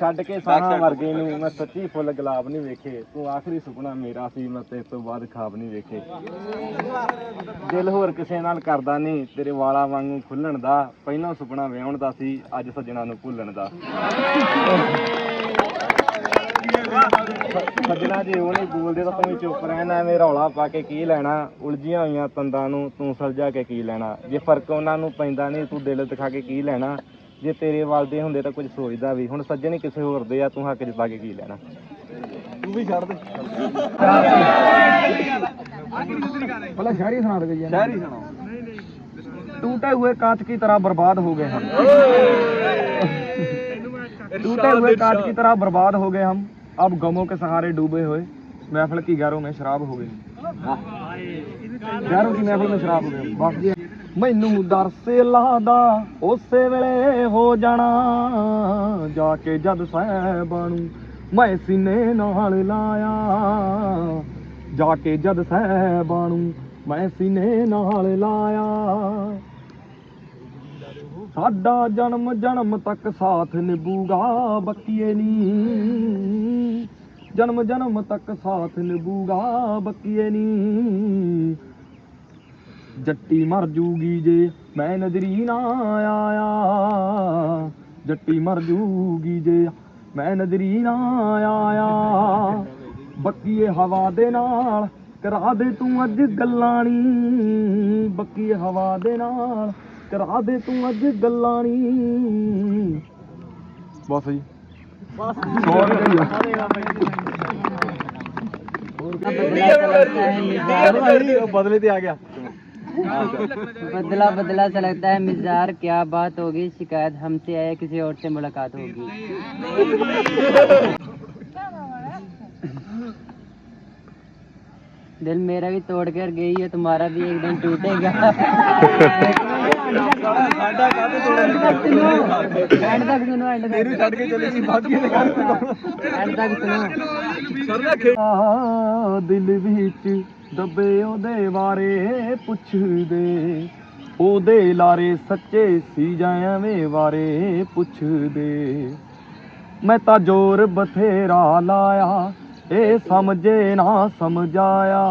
ਛੱਡ ਕੇ ਸਾਹਾਂ ਵਰਗੇ ਨੂੰ ਮੈਂ ਸੱਚੀ ਫੁੱਲ ਗੁਲਾਬ ਨਹੀਂ ਵੇਖੇ। ਤੂੰ ਆਖਰੀ ਸੁਪਨਾ ਮੇਰਾ ਸੀ ਮੈਂ ਤੇਰੇ ਤੋਂ ਬਾਅਦ ਖਾਬ ਨਹੀਂ ਵੇਖੇ। ਦਿਲ ਹੋਰ ਕਿਸੇ ਨਾਲ ਕਰਦਾ ਨਹੀਂ ਤੇਰੇ ਵਾਲਾ ਵਾਂਗੂ ਖੁੱਲਣ ਦਾ। ਪਹਿਲਾਂ ਸੁਪਨਾ ਵਿਆਹਣ ਦਾ ਸੀ ਅੱਜ ਸੱਜਣਾ ਨੂੰ ਭੁੱਲਣ ਦਾ। ਸੱਜਣਾ ਜੇ ਉਹ ਨਹੀਂ ਬੋਲਦੇ ਤਾਂ ਤੂੰ ਚੁੱਪ ਰਹਿਣਾ ਐਵੇਂ ਰੌਲਾ ਪਾ ਕੇ ਕੀ ਲੈਣਾ? ਉਲਝੀਆਂ ਹੋਈਆਂ ਤੰਦਾਂ ਨੂੰ ਤੂੰ ਸੁਲਝਾ ਕੇ ਕੀ ਲੈਣਾ? ਜੇ ਫ਼ਰਕ ਉਹਨਾਂ ਨੂੰ ਪੈਂਦਾ ਨਹੀਂ ਤੂੰ ਦਿਲ ਦਿਖਾ ਕੇ ਕੀ ਲੈਣਾ? ਜੇ ਤੇਰੇ ਵੱਲ ਦੇ ਹੁੰਦੇ ਤਾਂ ਕੁਝ ਸੋਚਦਾ ਵੀ ਹੁਣ ਸੱਜਣ ਹੀ ਕਿਸੇ ਹੋਰ ਦੇ ਆ ਤੂੰ ਹੱਕ ਜਿਤਾ ਕੇ ਕੀ ਲੈਣਾ ਤੂੰ ਵੀ ਛੱਡ ਦੇ ਪਹਿਲਾਂ ਸ਼ਾਇਰੀ ਸੁਣਾ ਦੇ ਯਾਰ ਸ਼ਾਇਰੀ ਸੁਣਾਓ टूटे हुए कांच की तरह बर्बाद हो गए हम टूटे हुए कांच की तरह बर्बाद हो गए हम अब गमों के सहारे डूबे हुए महफिल की गैरों में शराब हो गई गैरों की महफिल में शराब हो गई बस जी ਮੈਨੂੰ ਦਰਸ ਲਾਦਾ, ਉਸੇ ਵੇਲੇ ਹੋ ਜਾਣਾ। ਜਾ ਕੇ ਜਦ ਸਹਿਬਾਂ ਨੂੰ ਮੈਂ ਸੀਨੇ ਨਾਲ ਲਾਇਆ। ਜਾ ਕੇ ਜਦ ਸਹਿਬਾਂ ਨੂੰ ਮੈਂ ਸੀਨੇ ਨਾਲ ਲਾਇਆ। ਸਾਡਾ ਜਨਮ ਜਨਮ ਤੱਕ ਸਾਥ ਨਿਭੂਗਾ, ਬੱਕੀਏ ਨੀ। ਜਨਮ ਜਨਮ ਤੱਕ ਸਾਥ ਨਿਭੂਗਾ, ਬੱਕੀਏ ਨੀ। ਜੱਟੀ ਮਰ ਜੂਗੀ ਜੇ ਮੈਂ ਨਜ਼ਰੀ ਨਾ ਆਇਆ। ਜੱਟੀ ਮਰ ਜੂਗੀ ਜੇ ਮੈਂ ਨਜ਼ਰੀ ਨਾ ਆਇਆ। ਬੱਕੀਏ ਹਵਾ ਦੇ ਨਾਲ ਕਰਾ ਦੇ ਤੂੰ ਅੱਜ ਗੱਲਾਂ ਨੀ ਬੱਕੀਏ ਹਵਾ ਦੇ ਨਾਲ ਕਰਾ ਦੇ ਤੂੰ ਅੱਜ ਗੱਲਾਂ ਨੀ ਬਸ ਜੀ। ਬਸ। ਬਦਲੇ ਤੇ ਆ ਗਿਆ। बदला बदला सा लगता है मिजार क्या बात होगी शिकायत हमसे आए किसी और से मुलाकात होगी। दिल मेरा भी तोड़ कर गई है तुम्हारा भी एक दिन टूटेगा दिल बीच ਦੱਬੇ ਉਹਦੇ ਬਾਰੇ ਪੁੱਛਦੇ। ਉਹਦੇ ਲਾਰੇ ਸੱਚੇ ਸੀ ਜਾਂ ਐਵੇਂ ਵਾਰੇ ਪੁੱਛਦੇ। ਮੈਂ ਤਾਂ ਜ਼ੋਰ ਬਥੇਰਾ ਲਾਇਆ, ਇਹ ਸਮਝੇ ਨਾ ਸਮਝਾਇਆ।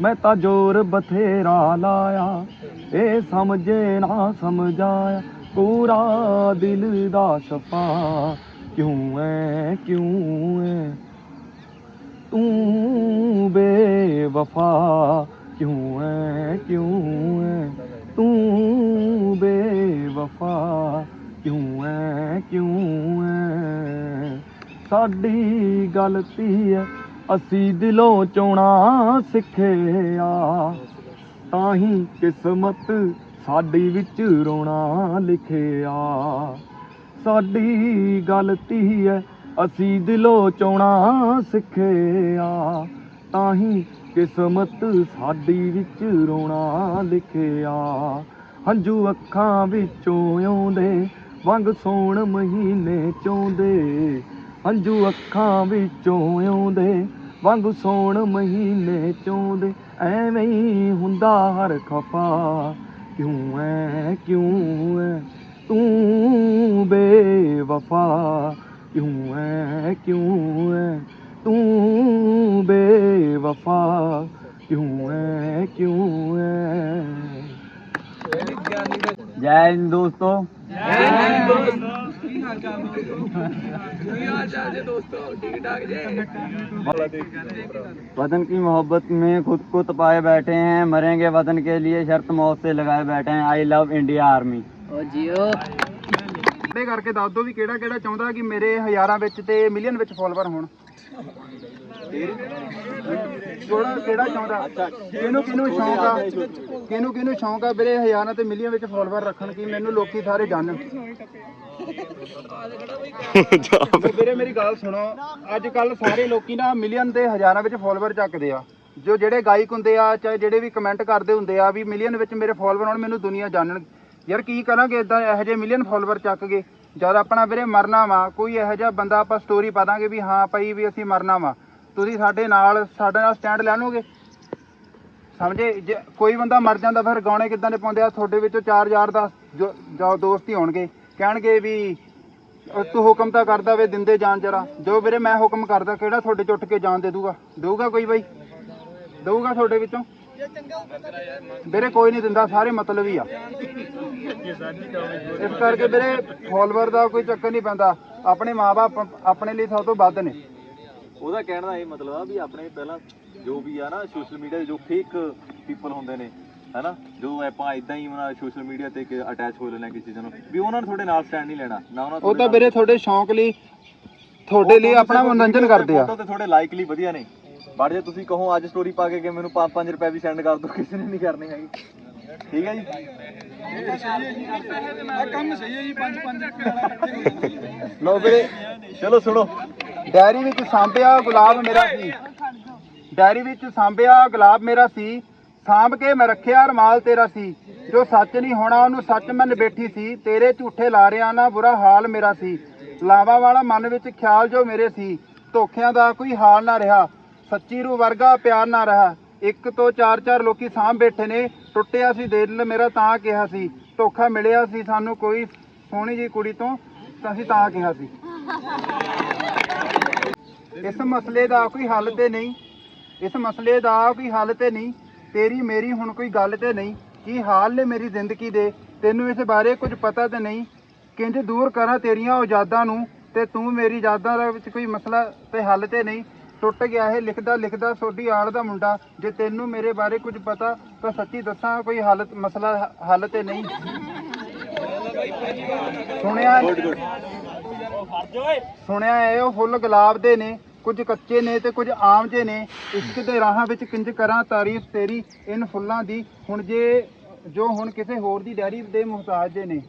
ਮੈਂ ਤਾਂ ਜ਼ੋਰ ਬਥੇਰਾ ਲਾਇਆ, ਇਹ ਸਮਝੇ ਨਾ ਸਮਝਾਇਆ। ਪੂਰਾ ਦਿਲ ਦਾ ਸ਼ਫਾ ਕਿਉਂ ਐ ਕਿਉਂ ਐ? ਤੂੰ ਬੇਵਫਾ ਕਿਉਂ ਐ ਕਿਉਂ ਐ? ਤੂੰ ਬੇਵਫਾ ਕਿਉਂ ਐ ਕਿਉਂ ਐ? ਸਾਡੀ ਗਲਤੀ ਐ, ਅਸੀਂ ਦਿਲੋਂ ਚੋਣਾ ਸਿੱਖਿਆ। ਤਾਂ ਹੀ ਕਿਸਮਤ ਸਾਡੀ ਵਿੱਚ ਰੋਣਾ ਲਿਖਿਆ। ਸਾਡੀ ਗਲਤੀ ਐ ਅਸੀਂ ਦਿਲੋਂ ਚੋਣਾ ਸਿੱਖਿਆ ਤਾਂ ਹੀ ਕਿਸਮਤ ਸਾਡੀ ਵਿੱਚ ਰੋਣਾ ਲਿਖਿਆ। ਹੰਝੂ ਅੱਖਾਂ ਵਿੱਚੋਂ ਆਉਂਦੇ, ਵੰਗ ਸੋਣ ਮਹੀਨੇ ਚੋਂਦੇ। ਹੰਝੂ ਅੱਖਾਂ ਵਿੱਚੋਂ ਆਉਂਦੇ, ਵਾਂਗ ਸੋਣ ਮਹੀਨੇ ਚੋਂਦੇ। ਐਵੇਂ ਹੀ ਹੁੰਦਾ ਹਰ ਖਫਾ, ਕਿਉਂ ਐ ਕਿਉਂ ਐ, ਤੂੰ ਬੇਵਫਾ। क्यों है क्यों है? तू बेवफा क्यों है क्यों है? जय हिंद दोस्तों। वतन की मोहब्बत में खुद को तपाए बैठे हैं मरेंगे वतन के लिए शर्त मौत से लगाए बैठे हैं। आई लव इंडिया आर्मी ओ जियो। ਇਹ ਕਰਕੇ ਦੱਸ ਦਿਓ ਵੀ ਕਿਹੜਾ ਕਿਹੜਾ ਚਾਹੁੰਦਾ ਕਿ ਮੇਰੇ ਹਜ਼ਾਰਾਂ ਵਿੱਚ ਤੇ ਮਿਲੀਅਨ ਵਿੱਚ ਫਾਲੋਅਰ ਹੋਣ। ਕਿਹੜਾ ਕਿਹੜਾ ਚਾਹੁੰਦਾ? ਕਿਹਨੂੰ ਕਿਹਨੂੰ ਸ਼ੌਂਕ ਆ? ਕਿਹਨੂੰ ਕਿਹਨੂੰ ਸ਼ੌਂਕ ਆ ਵੀਰੇ ਹਜ਼ਾਰਾਂ ਤੇ ਮਿਲੀਅਨ ਵਿੱਚ ਫਾਲੋਅਰ ਰੱਖਣ ਕੀ ਮੈਨੂੰ ਲੋਕੀ ਸਾਰੇ ਜਾਣਨ? ਵੀਰੇ ਮੇਰੀ ਗੱਲ ਸੁਣੋ ਅੱਜ ਕੱਲ ਸਾਰੇ ਲੋਕੀ ਨਾ ਮਿਲੀਅਨ ਦੇ ਹਜ਼ਾਰਾਂ ਵਿੱਚ ਫਾਲੋਅਰ ਚੱਕਦੇ ਆ। ਜੋ ਜਿਹੜੇ ਗਾਇਕ ਹੁੰਦੇ ਆ, ਚਾਹੇ ਜਿਹੜੇ ਵੀ ਕਮੈਂਟ ਕਰਦੇ ਹੁੰਦੇ ਆ ਵੀ ਮਿਲੀਅਨ ਵਿੱਚ ਮੇਰੇ ਫਾਲੋਅਰ ਹੋਣ, ਮੈਨੂੰ ਦੁਨੀਆ ਜਾਣਨ। ਯਾਰ ਕੀ ਕਰਾਂਗੇ ਇਦਾਂ ਇਹੋ ਜਿਹੇ ਮਿਲੀਅਨ ਫਾਲੋਅਰ ਚੱਕ ਗਏ ਜਦ ਆਪਣਾ ਵੀਰੇ ਮਰਨਾ ਵਾ, ਕੋਈ ਇਹੋ ਜਿਹਾ ਬੰਦਾ ਆਪਾਂ ਸਟੋਰੀ ਪਾ ਦਾਂਗੇ ਵੀ ਹਾਂ ਭਾਈ ਵੀ ਅਸੀਂ ਮਰਨਾ ਵਾ। ਤੁਸੀਂ ਸਾਡੇ ਨਾਲ ਸਾਡੇ ਨਾਲ ਸਟੈਂਡ ਲੈ ਲਓਗੇ? ਸਮਝੇ? ਜੇ ਕੋਈ ਬੰਦਾ ਮਰ ਜਾਂਦਾ ਫਿਰ ਗਾਣੇ ਕਿੱਦਾਂ ਦੇ ਪਾਉਂਦੇ ਆ? ਤੁਹਾਡੇ ਵਿੱਚੋਂ ਚਾਰ ਯਾਰ ਦਾ ਜੋ ਜੋ ਦੋਸਤ ਹੀ ਹੋਣਗੇ। ਕਹਿਣਗੇ ਵੀ ਤੂੰ ਹੁਕਮ ਤਾਂ ਕਰਦਾ ਵੇ ਦਿੰਦੇ ਜਾਨ ਜਰਾ। ਜੋ ਵੀਰੇ ਮੈਂ ਹੁਕਮ ਕਰਦਾ, ਕਿਹੜਾ ਤੁਹਾਡੇ ਚ ਉੱਠ ਕੇ ਜਾਨ ਦੇ ਦੂਗਾ? ਦਊਗਾ ਕੋਈ ਬਾਈ? ਦਊਗਾ ਤੁਹਾਡੇ ਵਿੱਚੋਂ? ਵੀਰੇ ਕੋਈ ਨਹੀਂ ਦਿੰਦਾ ਸਾਰੇ ਮਤਲਬ ਹੀ ਆ। ਇਸ ਕਰਕੇ ਵੀਰੇ ਫੋਲੋਵਰ ਦਾ ਕੋਈ ਚੱਕਰ ਨਹੀਂ ਪੈਂਦਾ। ਆਪਣੇ ਮਾਪੇ ਆਪਣੇ ਲਈ ਸਭ ਤੋਂ ਵੱਧ ਨੇ। ਉਹਦਾ ਕਹਿਣ ਦਾ ਇਹ ਮਤਲਬ ਆ ਵੀ ਆਪਣੇ ਪਹਿਲਾਂ ਜੋ ਵੀ ਆ ਨਾ ਸੋਸ਼ਲ ਮੀਡੀਆ ਦੇ ਜੋ ਫੇਕ ਪੀਪਲ ਹੁੰਦੇ ਨੇ ਹੈਨਾ? ਜੋ ਆਪਾਂ ਇਦਾਂ ਹੀ ਮਨਾ ਸੋਸ਼ਲ ਮੀਡੀਆ ਤੇ ਅਟੈਚ ਹੋ ਲੈਣਾ ਕਿਸੇ ਚੀਜ਼ ਨੂੰ ਵੀ ਉਹਨਾਂ ਨੇ ਤੁਹਾਡੇ ਨਾਲ ਸਟੈਂਡ ਨਹੀਂ ਲੈਣਾ ਨਾ ਉਹਨਾਂ ਉਹ ਤਾਂ ਵੀਰੇ ਤੁਹਾਡੇ ਸ਼ੌਂਕ ਲਈ ਤੁਹਾਡੇ ਲਈ ਆਪਣਾ ਮਨੋਰੰਜਨ ਕਰਦੇ ਆ। ਫੋਟੋ ਤੇ ਤੁਹਾਡੇ ਲਾਈਕ ਲਈ ਵਧੀਆ ਨੇ। ਜੇ ਤੁਸੀਂ ਕਹੋ ਅੱਜ ਸਟੋਰੀ ਪਾ ਕੇ ਕਿ ਮੈਨੂੰ 5-5 ਰੁਪਏ ਵੀ ਸੈਂਡ ਕਰ ਦਿਓ ਕਿਸੇ ਨੇ ਨਹੀਂ ਕਰਨੀ ਹੈਗੀ। ਠੀਕ ਹੈ ਜੀ? ਲਓ ਵੀਰੇ ਚਲੋ ਸੁਣੋ। ਡਾਇਰੀ ਵਿੱਚ ਸਾਂਭਿਆ ਗੁਲਾਬ ਮੇਰਾ ਸੀ। ਡਾਇਰੀ ਵਿੱਚ ਸਾਂਭਿਆ ਗੁਲਾਬ ਮੇਰਾ ਸੀ। ਸਾਂਭ ਕੇ ਮੈਂ ਰੱਖਿਆ ਰਮਾਲ ਤੇਰਾ ਸੀ। ਜੋ ਸੱਚ ਨਹੀਂ ਹੋਣਾ ਉਹਨੂੰ ਸੱਚ ਮੰਨ ਬੈਠੀ ਸੀ। ਤੇਰੇ ਝੂਠੇ ਲਾਰਿਆਂ ਨਾਲ ਬੁਰਾ ਹਾਲ ਮੇਰਾ ਸੀ। ਲਾਵਾ ਵਾਲਾ ਮਨ ਵਿੱਚ ਖਿਆਲ ਜੋ ਮੇਰੇ ਸੀ। ਧੋਖਿਆਂ ਦਾ ਕੋਈ ਹਾਲ ਨਾ ਰਿਹਾ। ਸੱਚੀ ਰੂ ਵਰਗਾ ਪਿਆਰ ਨਾ ਰਿਹਾ। ਇੱਕ ਤੋਂ ਚਾਰ ਚਾਰ ਲੋਕੀ ਸਾਂਭ ਬੈਠੇ ਨੇ। ਟੁੱਟਿਆ ਸੀ ਦਿਲ, ਮੇਰਾ ਤਾਂ ਕਿਹਾ ਸੀ। ਧੋਖਾ ਮਿਲਿਆ ਸੀ ਸਾਨੂੰ ਕੋਈ ਸੋਹਣੀ ਜੀ ਕੁੜੀ ਤੋਂ, ਤਾਂ ਅਸੀਂ ਤਾਂ ਕਿਹਾ ਸੀ। ਇਸ ਮਸਲੇ ਦਾ ਕੋਈ ਹੱਲ ਤੇ ਨਹੀਂ। ਇਸ ਮਸਲੇ ਦਾ ਕੋਈ ਹੱਲ ਤੇ ਨਹੀਂ। ਤੇਰੀ ਮੇਰੀ ਹੁਣ ਕੋਈ ਗੱਲ ਤੇ ਨਹੀਂ। ਕੀ ਹਾਲ ਨੇ ਮੇਰੀ ਜ਼ਿੰਦਗੀ ਦੇ? ਤੈਨੂੰ ਇਸ ਬਾਰੇ ਕੁਝ ਪਤਾ ਤੇ ਨਹੀਂ। ਕਿੰਜ ਦੂਰ ਕਰਾਂ ਤੇਰੀਆਂ ਔਜਾਦਾਂ ਨੂੰ? ਤੇ ਤੂੰ ਮੇਰੀ ਯਾਦਾਂ ਦਾ ਵਿੱਚ ਕੋਈ ਮਸਲਾ ਤੇ ਹੱਲ ਤੇ ਨਹੀਂ। ਟੁੱਟ ਗਿਆ ਇਹ ਲਿਖਦਾ ਲਿਖਦਾ ਸੋਡੀ ਆੜ ਦਾ ਮੁੰਡਾ ਜੇ ਤੈਨੂੰ ਮੇਰੇ ਬਾਰੇ ਕੁਝ ਪਤਾ ਤਾਂ ਸੱਚੀ ਦੱਸਾਂ ਕੋਈ ਹੱਲ ਮਸਲਾ ਹੱਲ ਤੇ ਨਹੀਂ। ਸੁਣਿਆ ਸੁਣਿਆ ਹੈ ਉਹ ਫੁੱਲ ਗੁਲਾਬ ਦੇ ਨੇ ਕੁਝ ਕੱਚੇ ਨੇ ਤੇ ਕੁਝ ਆਮ ਜੇ ਨੇ। ਇਸ਼ਕ ਦੇ ਰਾਹਾਂ ਵਿੱਚ ਕਿੰਜ ਕਰਾਂ ਤਾਰੀਫ ਤੇਰੀ ਇਨ ਫੁੱਲਾਂ ਦੀ। ਹੁਣ ਜੇ ਜੋ ਹੁਣ ਕਿਸੇ ਹੋਰ ਦੀ ਡੈਰੀ ਦੇ ਮੁਹਤਾਜ ਜੇ ਨੇ।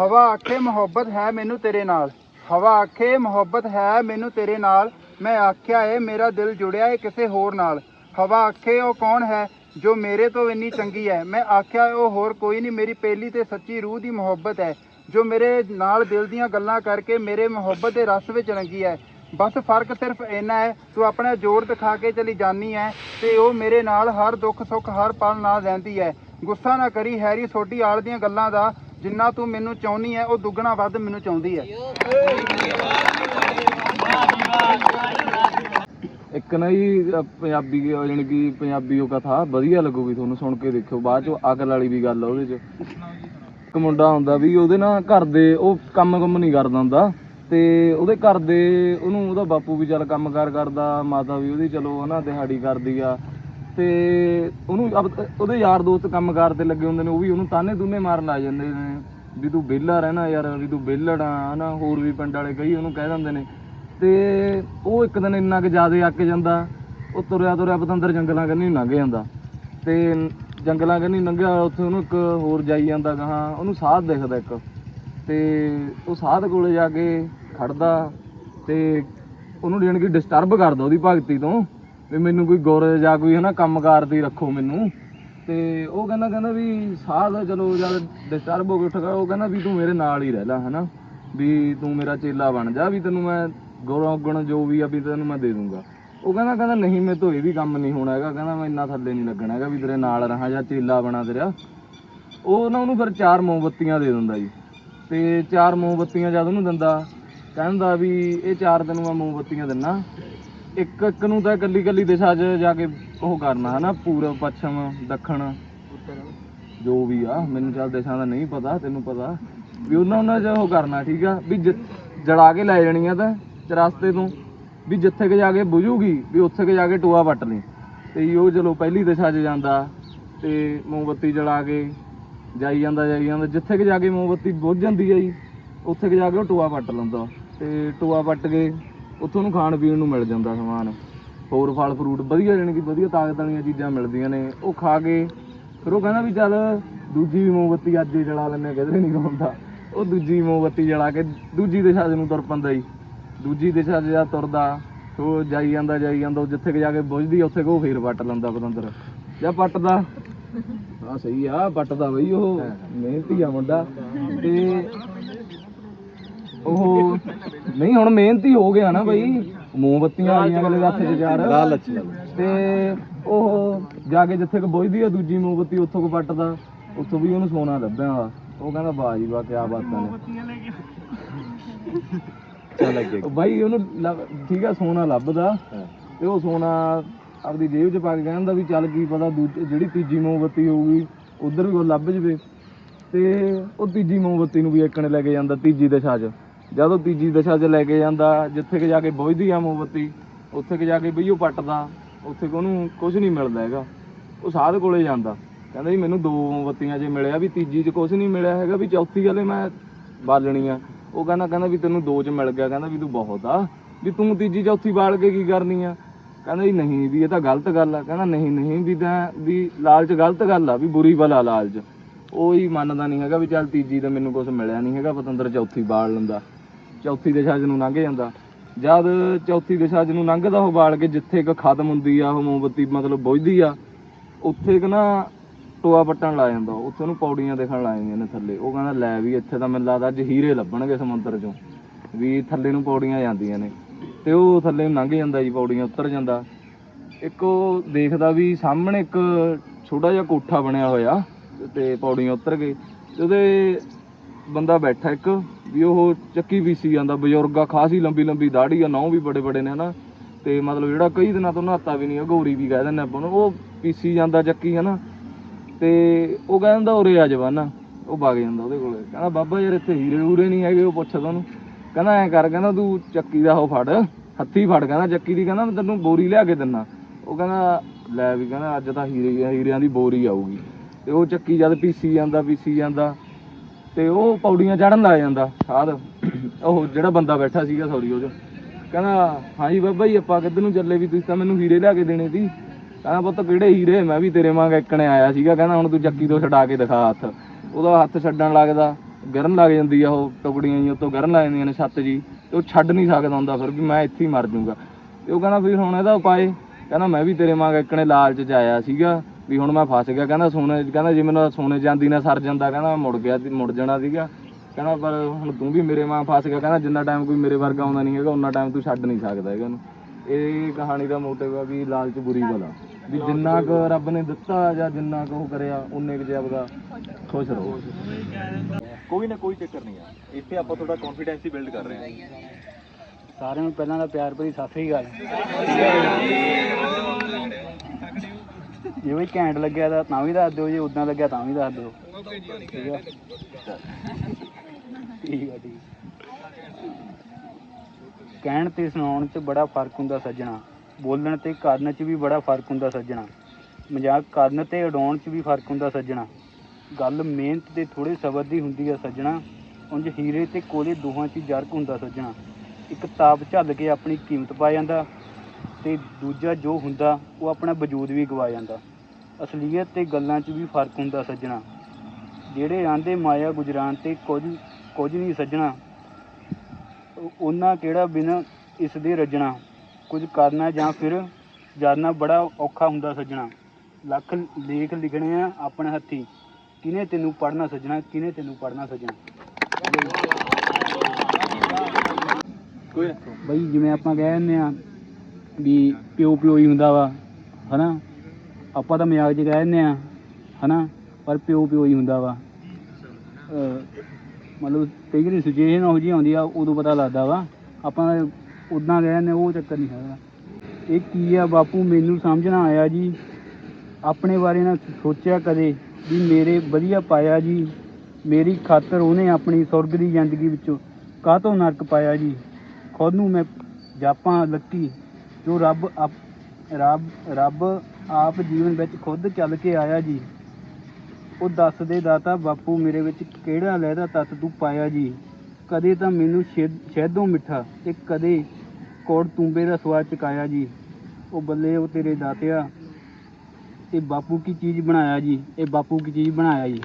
ਹਵਾ ਆਖੇ ਮੁਹੱਬਤ ਹੈ ਮੈਨੂੰ ਤੇਰੇ ਨਾਲ। ਹਵਾ ਆਖੇ ਮੁਹੱਬਤ ਹੈ ਮੈਨੂੰ ਤੇਰੇ ਨਾਲ। ਮੈਂ ਆਖਿਆ ਏ ਮੇਰਾ ਦਿਲ ਜੁੜਿਆ ਏ ਕਿਸੇ ਹੋਰ ਨਾਲ। ਹਵਾ ਆਖੇ, ਉਹ ਕੌਣ ਹੈ ਜੋ ਮੇਰੇ ਤੋਂ ਇੰਨੀ ਚੰਗੀ ਹੈ? ਮੈਂ ਆਖਿਆ, ਉਹ ਹੋਰ ਕੋਈ ਨਹੀਂ। ਮੇਰੀ ਪਹਿਲੀ ਤੇ ਸੱਚੀ ਰੂਹ ਦੀ ਮੁਹੱਬਤ ਹੈ, ਜੋ ਮੇਰੇ ਨਾਲ ਦਿਲ ਦੀਆਂ ਗੱਲਾਂ ਕਰਕੇ ਮੇਰੇ ਮੁਹੱਬਤ ਦੇ ਰਸ ਵਿੱਚ ਰੰਗੀ ਹੈ। ਬਸ ਫ਼ਰਕ ਸਿਰਫ ਇੰਨਾ ਹੈ, ਤੂੰ ਆਪਣਾ ਜੋਰ ਦਿਖਾ ਕੇ ਚਲੀ ਜਾਨੀ ਹੈ ਤੇ ਉਹ ਮੇਰੇ ਨਾਲ ਹਰ ਦੁੱਖ ਸੁੱਖ ਹਰ ਪਲ ਨਾਲ ਰਹਿੰਦੀ ਹੈ। ਗੁੱਸਾ ਨਾ ਕਰੀ, ਹੈਰੀ, ਸੋਢੀ ਆਲ ਦੀਆਂ ਗੱਲਾਂ ਦਾ ਜਿੰਨਾ ਤੂੰ ਮੈਨੂੰ ਚਾਹੁੰਦੀ ਹੈ, ਉਹ ਦੁੱਗਣਾ ਵੱਧ ਮੈਨੂੰ ਚਾਹੁੰਦੀ ਹੈ। ਇੱਕ ਨਾ ਜੀ ਪੰਜਾਬੀ ਜਾਣੀ ਕਿ ਪੰਜਾਬੀ ਉਹ ਕਥਾ ਵਧੀਆ ਲੱਗੂਗੀ ਤੁਹਾਨੂੰ ਸੁਣ ਕੇ ਦੇਖਿਓ, ਬਾਅਦ ਚ ਅਕਲ ਵਾਲੀ ਵੀ ਗੱਲ ਆ ਉਹਦੇ ਚ। ਇੱਕ ਮੁੰਡਾ ਹੁੰਦਾ ਵੀ ਉਹਦੇ ਨਾਲ ਘਰ ਦੇ, ਉਹ ਕੰਮ ਕੰਮ ਨਹੀਂ ਕਰਦਾ ਹੁੰਦਾ। ਤੇ ਉਹਦੇ ਘਰ ਦੇ, ਉਹਨੂੰ ਉਹਦਾ ਬਾਪੂ ਵੀ ਚੱਲ ਕੰਮਕਾਰ ਕਰਦਾ, ਮਾਤਾ ਵੀ ਉਹਦੀ ਚਲੋ ਹਨਾ ਦਿਹਾੜੀ ਕਰਦੀ ਆ। ਤੇ ਉਹਨੂੰ ਅਬ- ਉਹਦੇ ਯਾਰ ਦੋਸਤ ਕੰਮਕਾਰ ਤੇ ਲੱਗੇ ਹੁੰਦੇ ਨੇ, ਉਹ ਵੀ ਉਹਨੂੰ ਤਾਨੇ ਤੂਨੇ ਮਾਰਨ ਆ ਜਾਂਦੇ ਨੇ। ਵੀ ਤੂੰ ਵਿਹਲਾ ਰਹਿਣਾ ਯਾਰ, ਵੀ ਤੂੰ ਵਿਹਲੜ ਆ, ਹਨਾ, ਹੋਰ ਵੀ ਪਿੰਡ ਵਾਲੇ ਕਈ ਉਹਨੂੰ ਕਹਿ ਦਿੰਦੇ ਨੇ। ਤੇ ਉਹ ਇੱਕ ਦਿਨ ਇੰਨਾ ਕੁ ਜ਼ਿਆਦਾ ਅੱਕ ਜਾਂਦਾ, ਉਹ ਤੁਰਿਆ ਤੁਰਿਆ ਪਤੰਦਰ ਜੰਗਲਾਂ ਕੰਨੀ ਲੰਘ ਜਾਂਦਾ। ਤੇ ਜੰਗਲਾਂ ਕੰਨੀ ਲੰਘਿਆ, ਉੱਥੇ ਉਹਨੂੰ ਇੱਕ ਹੋਰ ਜਾਈ ਜਾਂਦਾ, ਗਾਹਾਂ ਉਹਨੂੰ ਸਾਧ ਦਿਖਦਾ ਇੱਕ। ਤੇ ਉਹ ਸਾਧ ਕੋਲੇ ਜਾ ਕੇ ਖੜਦਾ ਤੇ ਉਹਨੂੰ ਜਾਣੀ ਕਿ ਡਿਸਟਰਬ ਕਰਦਾ ਉਹਦੀ ਭਗਤੀ ਤੋਂ ਵੀ ਮੈਨੂੰ ਕੋਈ ਗੁਰ ਜਾਂ ਕੋਈ ਹਨਾ ਕੰਮਕਾਰ ਦੀ ਰੱਖੋ ਮੈਨੂੰ। ਤੇ ਉਹ ਕਹਿੰਦਾ ਕਹਿੰਦਾ ਵੀ ਸਾਧ ਚਲੋ ਜਦ ਡਿਸਟਰਬ ਹੋ ਕੇ ਉੱਠ ਗਿਆ ਉਹ ਕਹਿੰਦਾ ਵੀ ਤੂੰ ਮੇਰੇ ਨਾਲ ਹੀ ਰਹਿ ਲੈ ਹਨਾ, ਵੀ ਤੂੰ ਮੇਰਾ ਚੇਲਾ ਬਣ ਜਾ, ਵੀ ਤੈਨੂੰ ਮੈਂ ਗੁਣ ਔਗਣ ਜੋ ਵੀ ਆ ਵੀ ਤੈਨੂੰ ਮੈਂ ਦੇ ਦੂੰਗਾ। ਉਹ ਕਹਿੰਦਾ ਕਹਿੰਦਾ ਨਹੀਂ ਮੈਂ ਤੋਂ ਇਹ ਵੀ ਕੰਮ ਨਹੀਂ ਹੋਣਾ ਹੈਗਾ, ਕਹਿੰਦਾ ਮੈਂ ਇੰਨਾ ਥੱਲੇ ਨਹੀਂ ਲੱਗਣਾ ਹੈਗਾ ਵੀ ਤੇਰੇ ਨਾਲ ਰਹਾ ਜਾਂ ਚੇਲਾ ਬਣਾ ਤੇਰਾ। ਉਹ ਨਾ ਉਹਨੂੰ ਫਿਰ ਚਾਰ ਮੋਮਬੱਤੀਆਂ ਦੇ ਦਿੰਦਾ ਜੀ। ਤੇ ਚਾਰ ਮੋਮਬੱਤੀਆਂ ਜਦ ਉਹਨੂੰ ਦਿੰਦਾ, ਕਹਿੰਦਾ ਵੀ ਇਹ ਚਾਰ ਤੈਨੂੰ ਮੈਂ ਮੋਮਬੱਤੀਆਂ ਦਿੰਨਾ। ਇੱਕ ਇੱਕ ਨੂੰ ਤਾਂ ਇਕੱਲੀ ਇਕੱਲੀ ਦਿਸ਼ਾ 'ਚ ਜਾ ਕੇ ਉਹ ਕਰਨਾ, ਹਨਾ? ਪੂਰਬ, ਪੱਛਮ, ਦੱਖਣ, ਜੋ ਵੀ ਆ, ਮੈਨੂੰ ਚੱਲ ਦਿਸ਼ਾ ਦਾ ਨਹੀਂ ਪਤਾ, ਤੈਨੂੰ ਪਤਾ। ਵੀ ਉਹਨਾਂ ਉਹਨਾਂ 'ਚ ਉਹ ਕਰਨਾ, ਠੀਕ ਆ? ਵੀ ਜਿ- ਜੜਾ ਕੇ ਲੈ ਜਾਣੀਆਂ ਤਾਂ ਚਰਸਤੇ ਤੋਂ। ਵੀ ਜਿੱਥੇ ਕਿ ਜਾ ਕੇ ਬੁਝੂਗੀ, ਵੀ ਉੱਥੇ ਕਿ ਜਾ ਕੇ ਟੋਆ ਵੱਟ ਲਈ। ਤੇ ਉਹ ਚਲੋ ਪਹਿਲੀ ਦਿਸ਼ਾ 'ਚ ਜਾਂਦਾ ਤੇ ਮੋਮਬੱਤੀ ਜਲਾ ਕੇ ਜਾਈ ਜਾਂਦਾ ਜਾਈ ਜਾਂਦਾ। ਜਿੱਥੇ ਕਿ ਜਾ ਕੇ ਮੋਮਬੱਤੀ ਬੁੱਝ ਜਾਂਦੀ ਹੈ ਜੀ ਉੱਥੇ ਕਿ ਜਾ ਕੇ ਉਹ ਟੋਆ ਪੱਟ ਲੈਂਦਾ। ਤੇ ਟੋਆ ਪੱਟ ਕੇ ਉੱਥੋਂ ਨੂੰ ਖਾਣ ਪੀਣ ਨੂੰ ਮਿਲ ਜਾਂਦਾ ਸਮਾਨ। ਹੋਰ ਫਲ ਫਰੂਟ ਵਧੀਆ ਜਾਣੀ ਕਿ ਵਧੀਆ ਤਾਕਤ ਵਾਲੀਆਂ ਚੀਜ਼ਾਂ ਮਿਲਦੀਆਂ ਨੇ। ਉਹ ਖਾ ਕੇ ਫਿਰ ਉਹ ਕਹਿੰਦਾ ਵੀ ਚੱਲ ਦੂਜੀ ਵੀ ਮੋਮਬੱਤੀ ਅੱਜ ਹੀ ਜਲਾ ਲੈਣੇ ਕਿਧਰੇ ਨਹੀਂ ਹੁੰਦਾ ਉਹ ਦੂਜੀ ਮੋਮਬੱਤੀ ਜਲਾ ਕੇ ਦੂਜੀ ਦਿਸ਼ਾ ਨੂੰ ਤੁਰ ਪੈਂਦਾ ਜੀ। ਦੂਜੀ ਦਿਸ਼ਾ 'ਚ ਜਾ ਤੁਰਦਾ ਉਹ ਜਾਈ ਜਾਂਦਾ ਜਾਈ ਜਾਂਦਾ ਉਹ ਜਿੱਥੇ ਕਿ ਜਾ ਕੇ ਬੁਝਦੀ ਆ, ਉੱਥੇ ਕੋ ਫੇਰ ਪੱਟ ਲੈਂਦਾ ਪਤੰਦਰ। ਜਾਂ ਪੱਟਦਾ। ਹਾਂ ਸਹੀ ਆ ਪੱਟਦਾ ਬਈ ਉਹ ਮਿਹਨਤੀ ਆ ਮੁੰਡਾ। ਤੇ ਉਹ ਨਹੀਂ ਹੁਣ ਮਿਹਨਤੀ ਹੋ ਗਿਆ ਨਾ ਬਈ ਮੋਮਬੱਤੀਆਂ ਆਈਆਂ ਅਗਲੇ ਦੇ ਹੱਥ 'ਚ ਚਾਰ ਲਾਲ ਅੱਛੀ ਗੱਲ ਤੇ ਉਹ ਜਾ ਕੇ ਜਿੱਥੇ ਕ ਬੁਝਦੀ ਆ ਦੂਜੀ ਮੋਮਬੱਤੀ ਉੱਥੋਂ ਕੋ ਪੱਟਦਾ ਉੱਥੋਂ ਵੀ ਉਹਨੂੰ ਸੋਨਾ ਲੱਭਿਆ ਵਾ। ਉਹ ਕਹਿੰਦਾ ਵਾਹ ਜੀ ਵਾਹ ਕੀ ਬਾਤਾਂ ਨੇ। ਚੱਲ ਅੱਗੇ। ਬਾਈ ਉਹਨੂੰ ਲੱਭ- ਠੀਕ ਆ ਸੋਨਾ ਲੱਭਦਾ। ਤੇ ਉਹ ਸੋਨਾ ਆਪਦੀ ਜੇਬ 'ਚ ਪਾ ਕੇ ਕਹਿੰਦਾ ਵੀ ਚੱਲ ਕੀ ਪਤਾ ਦੂਜੀ ਜਿਹੜੀ ਤੀਜੀ ਮੋਮਬੱਤੀ ਹੋਊਗੀ, ਉਧਰ ਵੀ ਉਹ ਲੱਭ ਜਵੇ। ਤੇ ਉਹ ਤੀਜੀ ਮੋਮਬੱਤੀ ਨੂੰ ਵੀ ਇੱਕਣੇ ਲੈ ਕੇ ਜਾਂਦਾ ਤੀਜੀ ਦਿਸ਼ਾ 'ਚ। ਜਦੋਂ ਤੀਜੀ ਦਿਸ਼ਾ 'ਚ ਲੈ ਕੇ ਜਾਂਦਾ, ਜਿੱਥੇ ਕਿ ਜਾ ਕੇ ਬੁਝਦੀ ਆ ਮੋਮਬੱਤੀ, ਉੱਥੇ ਕਿ ਜਾ ਕੇ ਬਈ ਉਹ ਪੱਟਦਾ, ਉੱਥੇ ਕਿ ਉਹਨੂੰ ਕੁਝ ਨਹੀਂ ਮਿਲਦਾ ਹੈਗਾ। ਉਹ ਸਾਧ ਕੋਲੇ ਜਾਂਦਾ। ਕਹਿੰਦਾ ਜੀ ਮੈਨੂੰ ਦੋ ਮੋਮਬੱਤੀਆਂ 'ਚ ਮਿਲਿਆ ਵੀ ਤੀਜੀ 'ਚ ਕੁਝ ਨਹੀਂ ਮਿਲਿਆ ਹੈਗਾ ਵੀ ਚੌਥੀ ਵਾਲੇ ਮੈਂ ਬਾਲਣੀ ਆ। ਉਹ ਕਹਿੰਦਾ ਕਹਿੰਦਾ ਵੀ ਤੈਨੂੰ ਦੋ 'ਚ ਮਿਲ ਗਿਆ। ਕਹਿੰਦਾ ਵੀ ਤੂੰ ਬਹੁਤ ਆ। ਵੀ ਤੂੰ ਤੀਜੀ ਚੌਥੀ ਬਾਲ ਕੇ ਕੀ ਕਰਨੀ ਆ? ਕਹਿੰਦਾ ਜੀ ਨਹੀਂ ਵੀ ਇਹ ਤਾਂ ਗਲਤ ਗੱਲ ਆ। ਕਹਿੰਦਾ ਨਹੀਂ ਨਹੀਂ ਵੀ ਤਾਂ ਵੀ ਲਾਲਚ ਗਲਤ ਗੱਲ ਆ, ਵੀ ਬੁਰੀ ਭਲਾ ਲਾਲਚ। ਉਹ ਹੀ ਮੰਨਦਾ ਨਹੀਂ ਹੈਗਾ ਵੀ ਚੱਲ ਤੀਜੀ ਤਾਂ ਮੈਨੂੰ ਕੁਝ ਮਿਲਿਆ ਨਹੀਂ ਹੈਗਾ, ਪਤੰਦਰ ਚੌਥੀ ਬਾਲ ਲੈਂਦਾ। ਚੌਥੀ ਦਿਸ਼ਾ 'ਚ ਨੂੰ ਲੰਘ ਜਾਂਦਾ। ਜਦ ਚੌਥੀ ਦਿਸ਼ਾ 'ਚ ਨੂੰ ਲੰਘਦਾ ਉਹ ਬਾਲ ਕੇ ਜਿੱਥੇ ਇੱਕ ਖਤਮ ਹੁੰਦੀ ਆ ਉਹ ਮੋਮਬੱਤੀ ਮਤਲਬ ਬੁਝਦੀ ਆ, ਉੱਥੇ ਕਿ ਨਾ ਟੋਆ ਪੱਟਣ ਲਾ ਜਾਂਦਾ। ਉੱਥੇ ਉਹਨੂੰ ਪੌੜੀਆਂ ਦੇਖਣ ਲਾ ਜਾਂਦੀਆਂ ਨੇ ਥੱਲੇ। ਉਹ ਕਹਿੰਦਾ ਲੈ ਵੀ ਇੱਥੇ ਤਾਂ ਮੈਨੂੰ ਲੱਗਦਾ ਅੱਜ ਹੀਰੇ ਲੱਭਣਗੇ ਸਮੁੰਦਰ 'ਚੋਂ। ਵੀ ਥੱਲੇ ਨੂੰ ਪੌੜੀਆਂ ਜਾਂਦੀਆਂ ਨੇ। ਤੇ ਉਹ ਥੱਲੇ ਨੂੰ ਲੰਘ ਜਾਂਦਾ ਜੀ, ਪੌੜੀਆਂ ਉਤਰ ਜਾਂਦਾ। ਇੱਕ ਉਹ ਦੇਖਦਾ ਵੀ ਸਾਹਮਣੇ ਇੱਕ ਛੋਟਾ ਜਿਹਾ ਕੋਠਾ ਬਣਿਆ ਹੋਇਆ ਤੇ ਪੌੜੀਆਂ ਉਤਰ ਗਏ। ਤੇ ਉਹਦੇ ਬੰਦਾ ਬੈਠਾ ਇੱਕ, ਵੀ ਉਹ ਚੱਕੀ ਪੀਸੀ ਜਾਂਦਾ, ਬਜ਼ੁਰਗ ਆ, ਖਾਸੀ ਲੰਬੀ ਲੰਬੀ ਦਾੜੀ ਆ, ਨਹੁੰ ਵੀ ਬੜੇ ਬੜੇ ਨੇ ਹਨਾ। ਤੇ ਮਤਲਬ ਜਿਹੜਾ ਕਈ ਦਿਨਾਂ ਤੋਂ ਨਹਾਤਾ ਵੀ ਨਹੀਂ, ਉਹ ਗੋਰੀ ਵੀ ਕਹਿ ਦਿੰਦੇ ਆਪਾਂ ਨੂੰ, ਉਹ ਪੀਸੀ ਜਾਂਦਾ ਚੱਕੀ, ਹਨਾ। ਤੇ ਉਹ ਕਹਿੰਦਾ ਉਰੇ ਆ ਜਵਾਨਾ ਉਹ ਵਗ ਜਾਂਦਾ ਉਹਦੇ ਕੋਲੇ। ਕਹਿੰਦਾ, ਬਾਬਾ ਯਾਰ ਇੱਥੇ ਹੀਰੇ ਹੂਰੇ ਨਹੀਂ ਹੈਗੇ, ਉਹ ਪੁੱਛਦਾ ਉਹਨੂੰ। ਕਹਿੰਦਾ ਐ ਕਰ, ਕਹਿੰਦਾ ਤੂੰ ਚੱਕੀ ਦਾ ਉਹ ਫੜ, ਹੱਥੀ ਫੜ, ਕਹਿੰਦਾ ਚੱਕੀ ਦੀ, ਕਹਿੰਦਾ ਮੈਂ ਤੈਨੂੰ ਬੋਰੀ ਲਿਆ ਕੇ ਦਿੰਨਾ। ਉਹ ਕਹਿੰਦਾ ਲੈ ਵੀ ਕਹਿੰਦਾ ਅੱਜ ਤਾਂ ਹੀਰੇ, ਹੀਰਿਆਂ ਦੀ ਬੋਰੀ ਆਊਗੀ। ਤੇ ਉਹ ਚੱਕੀ ਜਦ ਪੀਸੀ ਜਾਂਦਾ ਪੀਸੀ ਜਾਂਦਾ, ਤੇ ਉਹ ਪੌੜੀਆਂ ਚੜਨ ਲੱਗ ਜਾਂਦਾ, ਸਾਧ। ਉਹ ਜਿਹੜਾ ਬੰਦਾ ਬੈਠਾ ਸੀਗਾ ਸੌਰੀ ਉਹ 'ਚ। ਕਹਿੰਦਾ ਹਾਂਜੀ ਬਾਬਾ ਜੀ, ਆਪਾਂ ਕਿੱਧਰ ਨੂੰ ਚੱਲੇ ਵੀ ਤੁਸੀਂ ਤਾਂ ਮੈਨੂੰ ਹੀਰੇ ਲਿਆ ਕੇ ਦੇਣੇ ਸੀ? ਕਹਿੰਦਾ, ਪੁੱਤ ਕਿਹੜੇ ਹੀਰੇ? ਮੈਂ ਵੀ ਤੇਰੇ ਵਾਂਗ ਇੱਕਣੇ ਆਇਆ ਸੀਗਾ। ਕਹਿੰਦਾ, ਹੁਣ ਤੂੰ ਚੱਕੀ ਤੋਂ ਛਡਾ ਕੇ ਦਿਖਾ ਹੱਥ। ਉਹਦਾ ਹੱਥ ਛੱਡਣ ਲੱਗਦਾ। ਗਰਨ ਲੱਗ ਜਾਂਦੀ ਆ ਉਹ ਟੁਕੜੀਆਂ ਜੀ, ਉੱਤੋਂ ਗਰਨ ਲੱਗ ਜਾਂਦੀਆਂ ਨੇ ਛੱਤ ਜੀ, ਤੇ ਉਹ ਛੱਡ ਨਹੀਂ ਸਕਦਾ ਹੁੰਦਾ ਫਿਰ ਵੀ ਮੈਂ ਇੱਥੇ ਹੀ ਮਰ ਜਾਊਂਗਾ। ਤੇ ਉਹ ਕਹਿੰਦਾ ਵੀ ਹੁਣ ਇਹਦਾ ਉਪਾਏ ਕਹਿੰਦਾ ਮੈਂ ਵੀ ਤੇਰੇ ਵਾਂਗ ਇੱਕਣੇ ਲਾਲਚ ਚ ਆਇਆ ਸੀਗਾ ਵੀ ਹੁਣ ਮੈਂ ਫਸ ਗਿਆ। ਕਹਿੰਦਾ ਸੋਨੇ, ਕਹਿੰਦਾ ਜੇ ਮੈਨੂੰ ਸੋਨੇ ਜਾਂਦੀ ਨਾ ਸਰ ਜਾਂਦਾ, ਕਹਿੰਦਾ ਮੁੜ ਗਿਆ, ਮੁੜ ਜਾਣਾ ਸੀਗਾ। ਕਹਿੰਦਾ ਪਰ ਹੁਣ ਤੂੰ ਵੀ ਮੇਰੇ ਮਾਂ ਫਸ ਗਿਆ। ਕਹਿੰਦਾ ਜਿੰਨਾ ਟਾਈਮ ਕੋਈ ਮੇਰੇ ਵਰਗਾ ਆਉਂਦਾ ਨਹੀਂ ਹੈਗਾ ਉਹਨਾਂ ਟਾਈਮ ਤੂੰ ਛੱਡ ਨਹੀਂ ਸਕਦਾ ਹੈਗਾ ਉਹਨੂੰ ਇਹ ਕਹਾਣੀ ਦਾ ਮੋਟਿਵ ਆ ਵੀ ਲਾਲਚ ਬੁਰੀ ਬਲਾ ਵੀ ਜਿੰਨਾ ਕੁ ਰੱਬ ਨੇ ਦਿੱਤਾ ਜਾਂ ਜਿੰਨਾ ਕੁ ਉਹ ਕਰਿਆ, ਉਨੇ ਕੁ ਆਪਦਾ ਖੁਸ਼ ਰਹੋ। ਕੋਈ ਨਾ ਕੋਈ ਚੱਕਰ ਨਹੀਂ ਆ। ਇੱਥੇ ਆਪਾਂ ਤੁਹਾਡਾ ਕੌਨਫੀਡੈਂਸ ਹੀ ਬਿਲਡ ਕਰ ਰਹੇ ਹਾਂ। ਸਾਰਿਆਂ ਨੂੰ ਪਹਿਲਾਂ ਦਾ ਪਿਆਰ ਭਰੀ ਸਤਿ ਸ੍ਰੀ ਅਕਾਲ। ਜੇ ਵੀ ਘੈਂਟ ਲੱਗਿਆ ਤਾਂ ਤਾਂ ਵੀ ਦੱਸ ਦਿਓ, ਜੇ ਉਦਾਂ ਲੱਗਿਆ ਤਾਂ ਵੀ ਦੱਸ ਦਿਓ। ਠੀਕ ਆ? ਠੀਕ ਆ, ਠੀਕ ਕਹਿਣ ਤੇ ਸੁਣਾਉਣ 'ਚ ਬੜਾ ਫ਼ਰਕ ਹੁੰਦਾ ਸੱਜਣਾ। ਬੋਲਣ ਤੇ ਕਰਨ 'ਚ ਵੀ ਬੜਾ ਫ਼ਰਕ ਹੁੰਦਾ ਸੱਜਣਾ। ਮਜ਼ਾਕ ਕਰਨ ਤੇ ਉਡਾਉਣ 'ਚ ਵੀ ਫ਼ਰਕ ਹੁੰਦਾ ਸੱਜਣਾ। ਗੱਲ ਮਿਹਨਤ ਤੇ ਥੋੜੇ ਸਬਰ ਦੀ ਹੁੰਦੀ ਆ ਸੱਜਣਾ। ਉਂਝ ਹੀਰੇ ਤੇ ਕੋਲੇ ਦੋਹਾਂ 'ਚ ਹੀ ਜਰਕ ਹੁੰਦਾ ਸੱਜਣਾ। ਇੱਕ ਤਾਪ ਝੱਲ ਕੇ ਆਪਣੀ ਕੀਮਤ ਪਾ ਜਾਂਦਾ ਤੇ ਦੂਜਾ ਜੋ ਹੁੰਦਾ ਉਹ ਆਪਣਾ ਵਜੂਦ ਵੀ ਗਵਾ ਜਾਂਦਾ। ਅਸਲੀਅਤ ਤੇ ਗੱਲਾਂ 'ਚ ਵੀ ਫ਼ਰਕ ਹੁੰਦਾ ਸੱਜਣਾ। ਜਿਹੜੇ ਆਂਦੇ ਮਾਇਆ ਗੁਜਰਾਨ ਤੇ ਕੁਝ ਕੁਝ ਨਹੀਂ ਸੱਜਣਾ। ਉਹਨਾਂ ਕਿਹੜਾ ਬਿਨ ਇਸ ਦੇ ਰੱਜਣਾ। ਕੁਝ ਕਰਨਾ ਜਾਂ ਫਿਰ ਜਾਣਨਾ ਬੜਾ ਔਖਾ ਹੁੰਦਾ ਸੱਜਣਾ। ਲੱਖ ਲੇਖ ਲਿਖਣੇ ਆ ਆਪਣੇ ਹੱਥੀ। ਕਿਨੇ ਤੈਨੂੰ ਪੜਨਾ ਸੱਜਣਾ ਕਿਨੇ ਤੈਨੂੰ ਪੜਨਾ ਸੱਜਣਾ? ਕੋਈ ਬਈ ਜਿਵੇਂ ਆਪਾਂ ਕਹਿ ਦਿੰਦੇ ਆ ਵੀ ਪਿਓ ਪਿਓ ਹੀ ਹੁੰਦਾ ਵਾ ਹਨਾ? ਆਪਾਂ ਤਾਂ ਮਜ਼ਾਕ 'ਚ ਕਹਿ ਦਿੰਦੇ ਆ ਹਨਾ? ਪਰ ਪਿਓ ਪਿਓ ਹੀ ਹੁੰਦਾ ਵਾ। ਮਤਲਬ ਕਈ ਵਾਰੀ ਸਿਚੁਏਸ਼ਨ ਉਹੋ ਜਿਹੀ ਆਉਂਦੀ ਆ ਉਦੋਂ ਪਤਾ ਲੱਗਦਾ ਵਾ। ਆਪਾਂ ਉਦਾਂ ਕਹਿ ਦਿੰਦੇ ਉਹ ਚੱਕਰ ਨਹੀਂ ਹੈਗਾ। ਇਹ ਕੀ ਆ ਬਾਪੂ ਮੈਨੂੰ ਸਮਝ ਨਾ ਆਇਆ ਜੀ। ਆਪਣੇ ਬਾਰੇ ਨਾ ਸੋਚਿਆ ਕਦੇ। ਵੀ ਮੇਰੇ ਵਧੀਆ ਪਾਇਆ ਜੀ। ਮੇਰੀ ਖਾਤਰ ਉਹਨੇ ਆਪਣੀ ਸੁਰਗ ਦੀ ਜ਼ਿੰਦਗੀ ਵਿੱਚੋਂ ਕਾਹਤੋਂ ਨਰਕ ਪਾਇਆ ਜੀ? ਖੁਦ ਨੂੰ ਮੈਂ ਜਾਪਾਂ ਲੱਕੀ, ਜੋ ਰੱਬ ਆਪ- ਰੱਬ ਰੱਬ ਆਪ ਜੀਵਨ ਵਿੱਚ ਖੁਦ ਚੱਲ ਕੇ ਆਇਆ ਜੀ। ਉਹ ਦੱਸਦੇ ਦਾਤਾ, ਬਾਪੂ ਮੇਰੇ ਵਿੱਚ ਕਿਹੜਾ ਲਹਿਦਾ ਤੱਤ ਤੂੰ ਪਾਇਆ ਜੀ? ਕਦੇ ਤਾਂ ਮੈਨੂੰ ਸ਼ਹਿਦ- ਸ਼ਹਿਦੋਂ ਮਿੱਠਾ ਤੇ ਕਦੇ ਕੋੜ ਤੂੰਬੇ ਦਾ ਸਵਾਦ ਚਕਾਇਆ ਜੀ। ਉਹ ਬੱਲੇ ਉਹ ਤੇਰੇ ਦਾਤਿਆ ਇਹ ਬਾਪੂ ਕੀ ਚੀਜ਼ ਬਣਾਇਆ ਜੀ? ਇਹ ਬਾਪੂ ਕੀ ਚੀਜ਼ ਬਣਾਇਆ ਜੀ?